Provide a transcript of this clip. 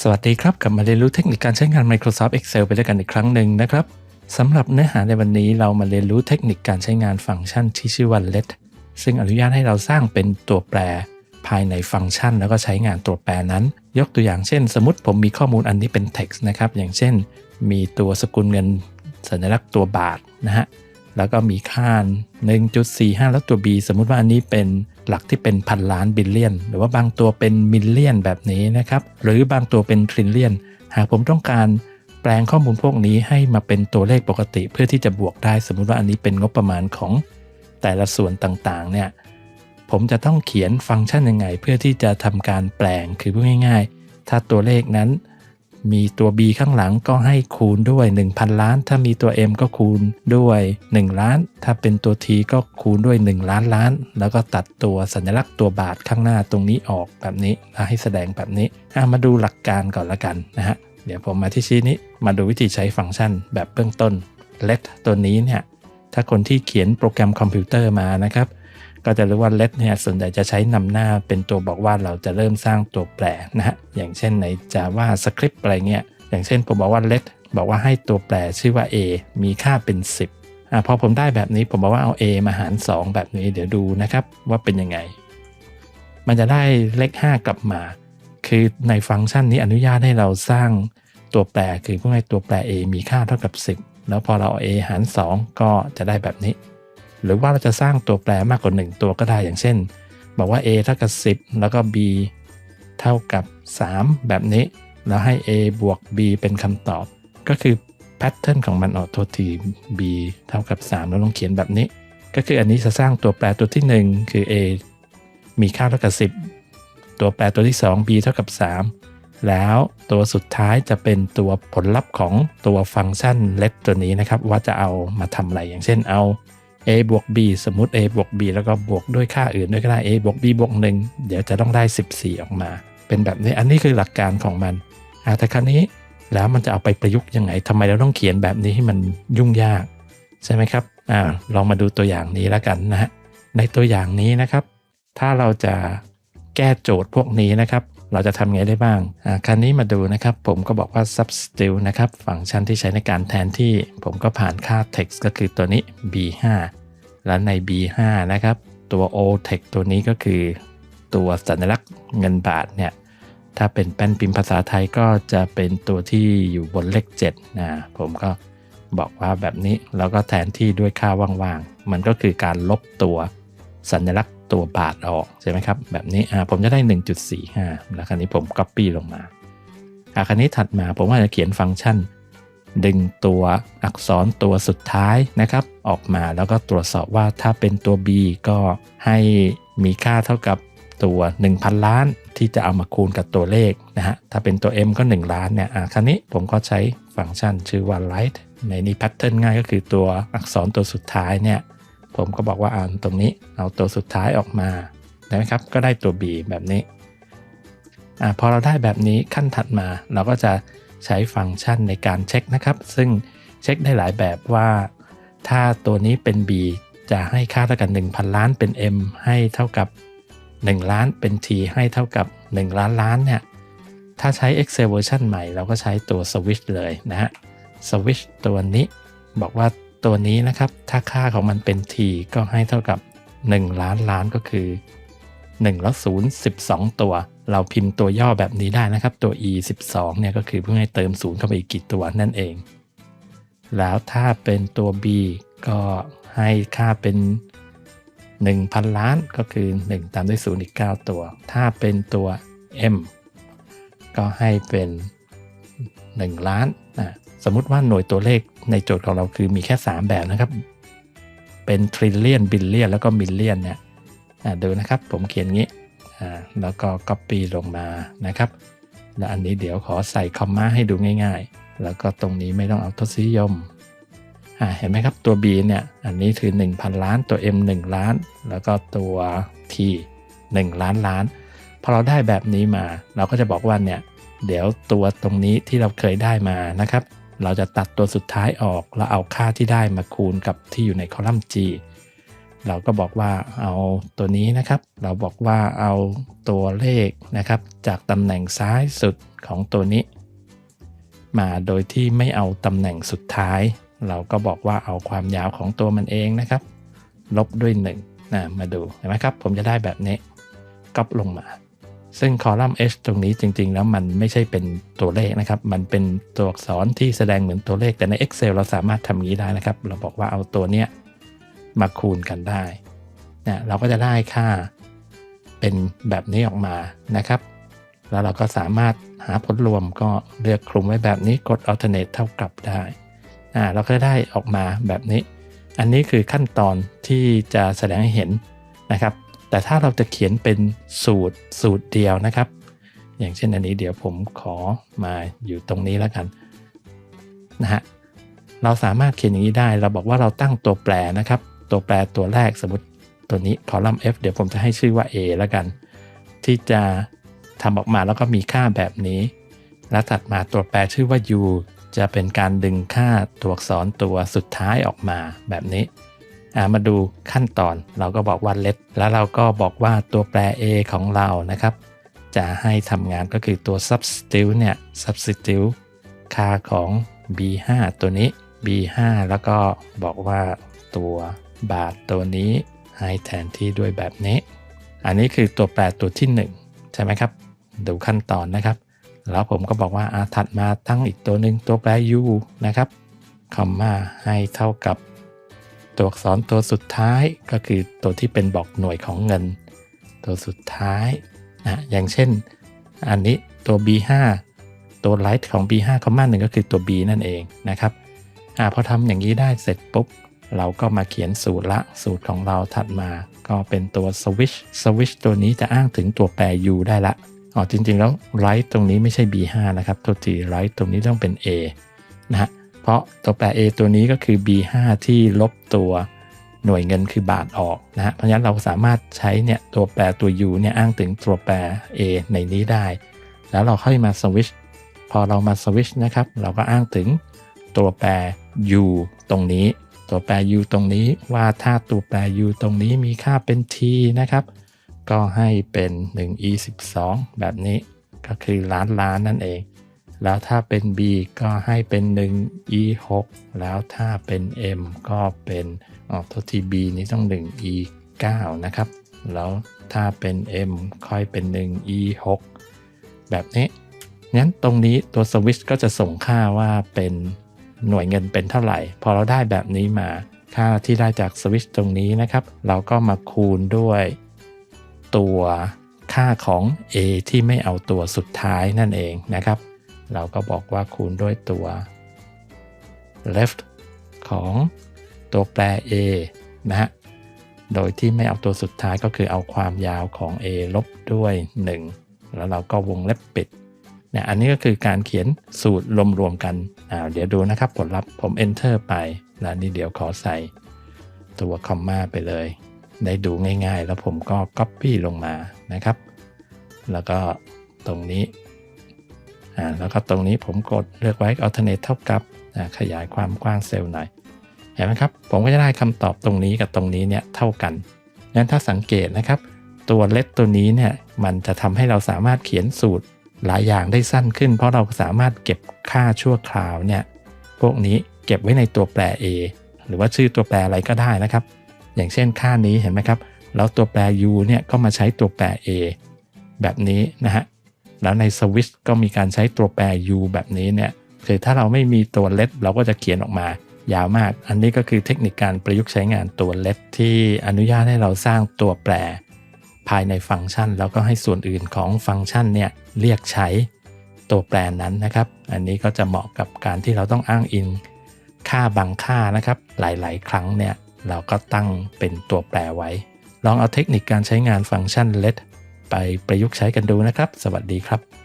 สวัสดีครับกลับมาเรียนรู้เทคนิคการใช้งาน Microsoft Excel ไปด้วยกันอีกครั้งหนึ่งนะครับสำหรับเนื้อหาในวันนี้เรามาเรียนรู้เทคนิคการใช้งานฟังก์ชันที่ชื่อว่า let ซึ่งอนุญาตให้เราสร้างเป็นตัวแปร ภายในฟังก์ชัน แล้วก็ใช้งานตัวแปรนั้น ยกตัวอย่างเช่น สมมติผมมีข้อมูลอันนี้เป็น text นะครับอย่างเช่น มีตัวสกุลเงินสัญลักษณ์ตัวบาทนะฮะแล้วก็มีค่า 1.45 แล้วตัว b สมมุติว่าอันนี้เป็น หลักที่เป็นพันล้านบิลเลียน หรือว่าบางตัวเป็นมิลเลียนแบบนี้นะครับ หรือบางตัวเป็นทริลเลียน หากผมต้องการแปลงข้อมูลพวกนี้ให้มาเป็นตัวเลขปกติ เพื่อที่จะบวกได้ สมมุติว่าอันนี้เป็นงบประมาณของแต่ละส่วนต่างๆ เนี่ย ผมจะต้องเขียนฟังก์ชันยังไง เพื่อที่จะทำการแปลง คือพูดง่าย ๆ ถ้าตัวเลขนั้น มีตัว b ข้างหลังก็ให้คูณด้วย 1,000 ล้าน ถ้ามีตัว m ก็คูณด้วย 1 ล้าน ถ้าเป็นตัว t ก็คูณด้วย 1 ล้านล้าน แล้วก็ตัดตัวสัญลักษณ์ตัวบาทข้างหน้าตรงนี้ออกแบบนี้ให้แสดงแบบนี้มาดูหลักการก่อนละกันนะฮะเดี๋ยวผมมาที่ชีนี้มาดูวิธีใช้ฟังก์ชันแบบเบื้องต้น let ตัวนี้เนี่ยถ้าคนที่เขียนโปรแกรมคอมพิวเตอร์มานะครับ ก็จะรู้ว่า let เนี่ยส่วนใหญ่จะใช้นำหน้าเป็นตัวบอกว่าเราจะเริ่มสร้างตัวแปรนะฮะอย่างเช่นใน Java Script อะไรเงี้ยอย่างเช่นผมบอกว่า let บอกว่าให้ตัวแปรชื่อว่า a มีค่าเป็น 10อ่าพอผมได้แบบนี้ผมบอกว่าเอา a มาหาร 2 แบบนี้เดี๋ยวดูนะครับว่าเป็นยังไง มันจะได้เลข 5 กลับมา คือในฟังก์ชันนี้อนุญาตให้เราสร้างตัวแปรคือเพื่อให้ตัวแปร a มีค่าเท่ากับ 10 แล้วพอเราเอา a หาร 2 ก็จะได้แบบนี้ หรือว่าเราจะสร้างตัวแปรมากกว่า 1 ตัวก็ได้อย่างเช่น บอกว่า a เท่ากับ 10 แล้วก็ b เท่ากับ 3 แบบนี้ แล้วให้ a บวก b เป็นคำตอบ ก็คือแพทเทิร์นของมันออกตัวที b เท่ากับ 3 แล้วลองเขียนแบบนี้ ก็คืออันนี้จะสร้างตัวแปรตัวที่ 1 คือ a มีค่าเท่ากับ 10 ตัวแปรตัวที่ 2 b เท่ากับ 3 แล้วตัวสุดท้ายจะเป็นตัวผลลัพธ์ของตัวฟังก์ชัน let ตัวนี้นะครับ ว่าจะเอามาทำอะไรอย่างเช่นเอา a บวก b สมมุติ a บวก b แล้วก็บวกด้วยค่าอื่นด้วยก็ได้ a บวก b บวก1เดี๋ยวจะต้องได้ 14 ออกมา เป็นแบบนี้ อันนี้คือหลักการของมันอ่าแต่ครั้นี้แล้วมันจะเอาไปประยุกต์ยังไงทำไมเราต้องเขียนแบบนี้ให้มันยุ่งยาก ใช่ไหมครับอ่าลองมาดูตัวอย่างนี้แล้วกันนะฮะในตัวอย่างนี้นะครับ ถ้าเราจะแก้โจทย์พวกนี้นะครับ เราจะทำไงได้บ้างครั้นี้มาดูนะครับ ผมก็บอกว่า substitute นะครับ ฟังก์ชันที่ใช้ในการแทนที่ ผมก็ผ่านค่า text ก็คือตัวนี้ b5 และใน b5 นะครับ ตัว o text ตัวนี้ก็คือ ตัวสัญลักษณ์เงินบาทเนี่ย ถ้าเป็นแป้นพิมพ์ภาษาไทยก็จะเป็นตัวที่อยู่บนเลข7นะผมก็บอกว่าแบบนี้แล้วก็แทนที่ด้วยค่าว่างๆ มันก็คือการลบตัวสัญลักษณ์ ตัวบาทออกใช่ไหมครับ แบบนี้อ่าผมจะได้ 1.45 แล้วคราวนี้ผม Copy ลงมาอ่าคราวนี้ถัดมาผมก็จะเขียนฟังก์ชัน ดึงตัวอักษรตัวสุดท้ายนะครับ ออกมาแล้วก็ตรวจสอบว่าถ้าเป็นตัว b ก็ให้มีค่าเท่ากับตัว 1,000 ล้านที่จะเอามาคูณกับตัวเลขนะฮะ ถ้าเป็นตัว m ก็ 1 ล้านเนี่ย อะคราวนี้ผมก็ใช้ฟังก์ชันชื่อว่า write ในนี้แพทเทิร์นง่ายก็คือตัวอักษรตัวสุดท้ายเนี่ย ผมก็บอกว่าอ่านตรงนี้เอาตัวสุดท้ายออกมาได้ไหมครับ ก็ได้ตัว b แบบนี้อพอเราได้แบบนี้ขั้นถัดมา เราก็จะใช้ฟังก์ชันในการเช็คนะครับ ซึ่งเช็คได้หลายแบบว่า ถ้าตัวนี้เป็น b จะให้ค่าเท่ากับ 1,000 ล้านเป็น m ให้เท่ากับ 1 ล้านเป็น t ให้เท่ากับ 1 ล้านล้านเนี่ยถ้าใช้ Excel เวอร์ชันใหม่ เราก็ใช้ตัว switch เลยนะฮะ switch ตัวนี้บอกว่า ตัวนี้นะครับ ถ้าค่าของมันเป็น t ก็ให้เท่ากับ 1 ล้านล้านก็คือ1แล้ว0 12 ตัว เราพิมพ์ตัวย่อแบบนี้ได้นะครับ ตัว e 12เนี่ยก็คือเพื่อให้เติม 0 เข้าไปอีกกี่ตัวนั่นเอง แล้วถ้าเป็นตัว b ก็ให้ค่าเป็น 1,000 ล้านก็คือ 1 ตามด้วย 0 อีก 9 ตัว ถ้าเป็นตัว m ก็ให้เป็น 1 ล้านนะ สมมุติว่าหน่วยตัวเลขในโจทย์ของเราคือมีแค่ 3 แบบนะครับ เป็น trillion billion แล้วก็ million เนี่ยดูนะครับผมเขียนงี้แล้วก็ copy ลงมานะครับ แล้วอันนี้เดี๋ยวขอใส่คอมมาให้ดูง่าย ๆ แล้วก็ตรงนี้ไม่ต้องเอาทศนิยมเห็นไหมครับตัว b เนี่ยอันนี้คือ 1,000 ล้านตัว m 1 ล้าน แล้วก็ตัว t 1 ล้านล้านพอเราได้แบบนี้มา เราก็จะบอกว่าเนี่ยเดี๋ยวตัวตรงนี้ที่เราเคยได้มานะครับ เราจะตัดตัวสุดท้ายออก แล้วเอาค่าที่ได้มาคูณกับที่อยู่ในคอลัมน์ G เราก็บอกว่าเอาตัวนี้นะครับ เราบอกว่าเอาตัวเลขนะครับ จากตำแหน่งซ้ายสุดของตัวนี้ มาโดยที่ไม่เอาตำแหน่งสุดท้าย เราก็บอกว่าเอาความยาวของตัวมันเองนะครับ ลบด้วย1นะมาดูเห็นไหมครับ ผมจะได้แบบนี้ก๊อปลงมา ซึ่งคอลัมน์ h ตรงนี้จริง ๆ แล้วมันไม่ใช่เป็นตัวเลขนะครับ มันเป็นตัวอักษรที่แสดงเหมือนตัวเลขแต่ใน Excel เราสามารถทำอย่างนี้ได้นะครับ เราบอกว่าเอาตัวเนี้ยมาคูณกันได้นะเราก็จะได้ค่าเป็นแบบนี้ออกมานะครับ แล้วเราก็สามารถหาผลรวมก็เลือกคลุมไว้แบบนี้กด alternate เท่ากับได้อ่าเราก็ได้ออกมาแบบนี้ อันนี้คือขั้นตอนที่จะแสดงให้เห็นนะครับ แต่ถ้าเราจะเขียนเป็นสูตรสูตรเดียวนะครับ อย่างเช่นอันนี้เดี๋ยวผมขอมาอยู่ตรงนี้แล้วกันนะฮะเราสามารถเขียนอย่างนี้ได้ เราบอกว่าเราตั้งตัวแปรนะครับ ตัวแปรตัวแรกสมมติตัวนี้คอลัมน์ f เดี๋ยวผมจะให้ชื่อว่า a แล้วกัน ที่จะทำออกมาแล้วก็มีค่าแบบนี้ แล้วถัดมาตัวแปรชื่อว่า u จะเป็นการดึงค่าตัวอักษรตัวสุดท้ายออกมาแบบนี้ มาดูขั้นตอนเราก็บอกว่า let แล้วเราก็บอกว่าตัวแปร a ของเรานะครับ จะให้ทำงานก็คือตัว substitute เนี่ย substitute ค่าของ b5 ตัวนี้ b5 แล้วก็บอกว่าตัวบาทตัวนี้ให้แทนที่ด้วยแบบนี้ อันนี้คือตัวแปรตัวที่ 1 ใช่ไหมครับ ดูขั้นตอนนะครับ แล้วผมก็บอกว่าอาถัดมาตั้งอีกตัวหนึ่งตัวแปร u นะครับคอมมาให้เท่ากับ ตัวอักษรตัวสุดท้ายก็คือตัวที่เป็นบอกหน่วยของเงิน ตัวสุดท้ายนะอย่างเช่น อันนี้ตัว b5 ตัว light ของ b5 คอมมานหนึ่งก็คือตัว b นั่นเองนะครับอพอทำอย่างนี้ได้เสร็จปุ๊บ เราก็มาเขียนสูตรละสูตรของเราถัดมา ก็เป็นตัว switch switch ตัวนี้จะอ้างถึงตัวแปร u ได้ละอ๋อจริงๆแล้ว right ตรงนี้ไม่ใช่ b5 นะครับ ตัวที right ตรงนี้ต้องเป็น a นะฮะ เพราะตัวแปร a ตัวนี้ก็คือ b5 ที่ลบตัวหน่วยเงินคือบาทออกนะฮะเพราะฉะนั้นเราสามารถใช้เนี่ยตัวแปรตัว u เนี่ยอ้างถึงตัวแปร a ในนี้ได้ แล้วเราค่อยมา switch พอเรามา switch นะครับเราก็อ้างถึงตัวแปร u ตรงนี้ ตัวแปร u ตรงนี้ว่าถ้าตัวแปร u ตรงนี้มีค่าเป็น t นะครับ ก็ให้เป็น 1 e 12 แบบนี้ก็คือล้านล้านนั่นเอง แล้วถ้าเป็น b ก็ให้เป็น 1 e 6แล้วถ้าเป็น m ก็เป็นอ๋อตัวที่ b นี้ต้อง 1 e 9นะครับ แล้วถ้าเป็น m ค่อยเป็น 1 e 6แบบนี้ งั้นตรงนี้ตัวสวิตช์ก็จะส่งค่าว่าเป็นหน่วยเงินเป็นเท่าไหร่ พอเราได้แบบนี้มา ค่าที่ได้จากสวิตช์ตรงนี้นะครับ เราก็มาคูณด้วยตัวค่าของ a ที่ไม่เอาตัวสุดท้ายนั่นเองนะครับ เราก็บอกว่าคูณด้วยตัว left ของตัวแปร a นะฮะ โดยที่ไม่เอาตัวสุดท้ายก็คือเอาความยาวของ a ลบด้วย 1 แล้วเราก็วงเล็บปิดเนี่ยอันนี้ก็คือการเขียนสูตรรวมๆกันอ่าเดี๋ยวดูนะครับผลลัพธ์ผม enter ไป แล้วนี่เดี๋ยวขอใส่ตัวคอมมาไปเลย ได้ดูง่ายๆ แล้วผมก็ Copy ลงมานะครับ แล้วก็ตรงนี้ แล้วก็ตรงนี้ผมกดเลือกไว้ alternate เท่ากับขยายความกว้างเซลล์หน่อย เห็นไหมครับ ผมก็จะได้คำตอบตรงนี้กับตรงนี้เนี่ยเท่ากัน งั้นถ้าสังเกตนะครับ ตัวเล็ดตัวนี้เนี่ยมันจะทำให้เราสามารถเขียนสูตรหลายอย่างได้สั้นขึ้น เพราะเราสามารถเก็บค่าชั่วคราวเนี่ยพวกนี้เก็บไว้ในตัวแปร a หรือว่าชื่อตัวแปรอะไรก็ได้นะครับ อย่างเช่นค่านี้เห็นไหมครับ แล้วตัวแปร u เนี่ยก็มาใช้ตัวแปร a แบบนี้นะฮะ แล้วในสวิตช์ก็มีการใช้ตัวแปร u แบบนี้เนี่ยคือถ้าเราไม่มีตัวเล็ดเราก็จะเขียนออกมายาวมาก อันนี้ก็คือเทคนิคการประยุกต์ใช้งานตัวเล็ดที่อนุญาตให้เราสร้างตัวแปร ภายในฟังก์ชัน แล้วก็ให้ส่วนอื่นของฟังก์ชันเนี่ยเรียกใช้ตัวแปรนั้นนะครับ อันนี้ก็จะเหมาะกับการที่เราต้องอ้างอิงค่าบางค่านะครับ หลายๆ ครั้งเนี่ยเราก็ตั้งเป็นตัวแปรไว้ ลองเอาเทคนิคการใช้งานฟังก์ชัน let ไปประยุกต์ใช้กันดูนะครับ สวัสดีครับ